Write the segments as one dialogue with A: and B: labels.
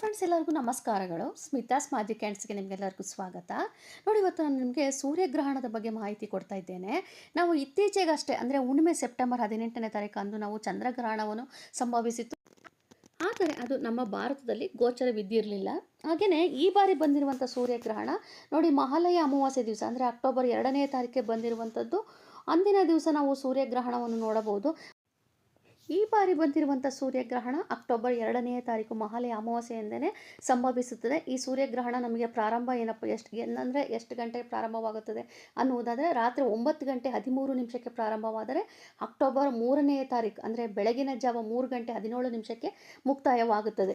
A: Friends, ಎಲ್ಲರಿಗೂ ನಮಸ್ಕಾರಗಳು. Smitha's magic ಹ್ಯಾಂಡ್ಸ್ಗೆ ನಿಮಗೆಲ್ಲರಿಗೂ ಸ್ವಾಗತ. ನೋಡಿ, ಇವತ್ತು ನಾನು ನಿಮಗೆ ಸೂರ್ಯಗ್ರಹಣದ ಬಗ್ಗೆ ಮಾಹಿತಿ ಕೊಡ್ತಾ ಇದ್ದೇನೆ. ನಾವು ಇತ್ತೀಚೆಗಷ್ಟೇ, ಅಂದರೆ ಹುಣ್ಣಿಮೆ ಸೆಪ್ಟೆಂಬರ್ ಹದಿನೆಂಟನೇ ತಾರೀಕು ನಾವು ಚಂದ್ರಗ್ರಹಣವನ್ನು ಸಂಭವಿಸಿತ್ತು. ಆದರೆ ಅದು ನಮ್ಮ ಭಾರತದಲ್ಲಿ ಗೋಚರ ಗೋಚರವಿದ್ದಿರಲಿಲ್ಲ ಹಾಗೆಯೇ ಈ ಬಾರಿ ಬಂದಿರುವಂಥ ಸೂರ್ಯಗ್ರಹಣ, ನೋಡಿ, ಮಹಾಲಯ ಅಮಾವಾಸ್ಯೆ ದಿವಸ, ಅಂದರೆ ಅಕ್ಟೋಬರ್ ಎರಡನೇ ತಾರೀಕಿಗೆ ಬಂದಿರುವಂಥದ್ದು. ಅಂದಿನ ದಿವಸ ನಾವು ಸೂರ್ಯಗ್ರಹಣವನ್ನು ನೋಡಬಹುದು. ಈ ಬಾರಿ ಬಂದಿರುವಂಥ ಸೂರ್ಯಗ್ರಹಣ ಅಕ್ಟೋಬರ್ ಎರಡನೆಯ ತಾರೀಕು ಮಹಾಲಯ ಅಮಾವಾಸ್ಯೆಯಿಂದನೇ ಸಂಭವಿಸುತ್ತದೆ. ಈ ಸೂರ್ಯಗ್ರಹಣ ನಮಗೆ ಪ್ರಾರಂಭ ಏನಪ್ಪ, ಎಷ್ಟು ಏನಂದರೆ ಎಷ್ಟು ಗಂಟೆಗೆ ಪ್ರಾರಂಭವಾಗುತ್ತದೆ ಅನ್ನುವುದಾದರೆ ರಾತ್ರಿ ಒಂಬತ್ತು ಗಂಟೆ ಹದಿಮೂರು ನಿಮಿಷಕ್ಕೆ ಪ್ರಾರಂಭವಾದರೆ ಅಕ್ಟೋಬರ್ ಮೂರನೆಯ ತಾರೀಕು, ಅಂದರೆ ಬೆಳಗಿನ ಜಾವ ಮೂರು ಗಂಟೆ ಹದಿನೇಳು ನಿಮಿಷಕ್ಕೆ ಮುಕ್ತಾಯವಾಗುತ್ತದೆ.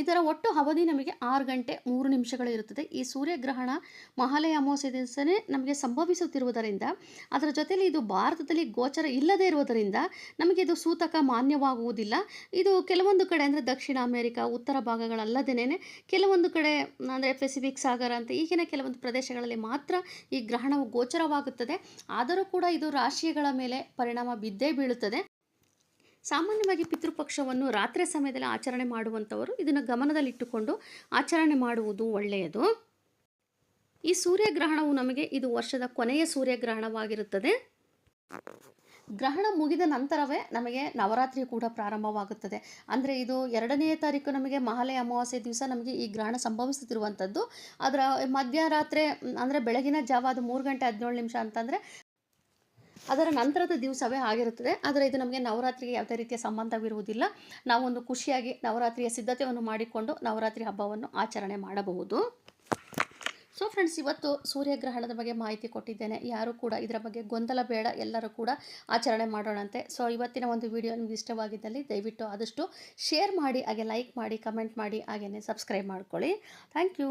A: ಇದರ ಒಟ್ಟು ಅವಧಿ ನಮಗೆ ಆರು ಗಂಟೆ ಮೂರು ನಿಮಿಷಗಳು ಇರುತ್ತದೆ ಈ ಸೂರ್ಯಗ್ರಹಣ ಮಹಾಲಯ ಅಮಾವಾಸ್ಯ ದಿವಸನೇ ನಮಗೆ ಸಂಭವಿಸುತ್ತಿರುವುದರಿಂದ, ಅದರ ಜೊತೆಯಲ್ಲಿ ಇದು ಭಾರತದಲ್ಲಿ ಗೋಚರ ಇಲ್ಲದೇ ಇರುವುದರಿಂದ ನಮಗೆ ಇದು ಸೂತಕ ಮಾನ್ಯವಾಗುವುದಿಲ್ಲ. ಇದು ಕೆಲವೊಂದು ಕಡೆ ಅಂದರೆ ದಕ್ಷಿಣ ಅಮೆರಿಕ, ಉತ್ತರ ಭಾಗಗಳಲ್ಲದೇನೆ ಕೆಲವೊಂದು ಕಡೆ ಅಂದರೆ ಪೆಸಿಫಿಕ್ ಸಾಗರ ಅಂತ ಈಗಿನ ಕೆಲವೊಂದು ಪ್ರದೇಶಗಳಲ್ಲಿ ಮಾತ್ರ ಈ ಗ್ರಹಣವು ಗೋಚರವಾಗುತ್ತದೆ. ಆದರೂ ಕೂಡ ಇದು ರಾಶಿಗಳ ಮೇಲೆ ಪರಿಣಾಮ ಬಿದ್ದೇ ಬೀಳುತ್ತದೆ. ಸಾಮಾನ್ಯವಾಗಿ ಪಿತೃಪಕ್ಷವನ್ನು ರಾತ್ರಿ ಸಮಯದಲ್ಲಿ ಆಚರಣೆ ಮಾಡುವಂಥವರು ಇದನ್ನು ಗಮನದಲ್ಲಿಟ್ಟುಕೊಂಡು ಆಚರಣೆ ಮಾಡುವುದು ಒಳ್ಳೆಯದು. ಈ ಸೂರ್ಯಗ್ರಹಣವು ನಮಗೆ ಇದು ವರ್ಷದ ಕೊನೆಯ ಸೂರ್ಯಗ್ರಹಣವಾಗಿರುತ್ತದೆ. ಗ್ರಹಣ ಮುಗಿದ ನಂತರವೇ ನಮಗೆ ನವರಾತ್ರಿ ಕೂಡ ಪ್ರಾರಂಭವಾಗುತ್ತದೆ. ಅಂದರೆ ಇದು ಎರಡನೇ ತಾರೀಕು ನಮಗೆ ಮಹಾಲಯ ಅಮಾವಾಸ್ಯೆ ದಿವಸ ನಮಗೆ ಈ ಗ್ರಹಣ ಸಂಭವಿಸುತ್ತಿರುವಂಥದ್ದು. ಅದರ ಮಧ್ಯರಾತ್ರಿ, ಅಂದರೆ ಬೆಳಗಿನ ಜಾವ ಅದು ಮೂರು ಗಂಟೆ ಹದಿನೇಳು ನಿಮಿಷ ಅಂತಂದರೆ ಅದರ ನಂತರದ ದಿವಸವೇ ಆಗಿರುತ್ತದೆ. ಆದರೆ ಇದು ನಮಗೆ ನವರಾತ್ರಿಗೆ ಯಾವುದೇ ರೀತಿಯ ಸಂಬಂಧವಿರುವುದಿಲ್ಲ. ನಾವೊಂದು ಖುಷಿಯಾಗಿ ನವರಾತ್ರಿಯ ಸಿದ್ಧತೆಯನ್ನು ಮಾಡಿಕೊಂಡು ನವರಾತ್ರಿ ಹಬ್ಬವನ್ನು ಆಚರಣೆ ಮಾಡಬಹುದು. ಸೊ ಫ್ರೆಂಡ್ಸ್ ಇವತ್ತು ಸೂರ್ಯಗ್ರಹಣದ ಬಗ್ಗೆ ಮಾಹಿತಿ ಕೊಟ್ಟಿದ್ದೇನೆ. ಯಾರು ಕೂಡ ಇದರ ಬಗ್ಗೆ ಗೊಂದಲ ಬೇಡ. ಎಲ್ಲರೂ ಕೂಡ ಆಚರಣೆ ಮಾಡೋಣಂತೆ. ಸೊ ಇವತ್ತಿನ ಒಂದು ವಿಡಿಯೋ ನಿಮ್ಗೆ ಇಷ್ಟವಾಗಿದ್ದಲ್ಲಿ ದಯವಿಟ್ಟು ಆದಷ್ಟು ಶೇರ್ ಮಾಡಿ, ಹಾಗೆ ಲೈಕ್ ಮಾಡಿ ಕಮೆಂಟ್ ಮಾಡಿ, ಹಾಗೆಯೇ ಸಬ್ಸ್ಕ್ರೈಬ್ ಮಾಡ್ಕೊಳ್ಳಿ. Thank you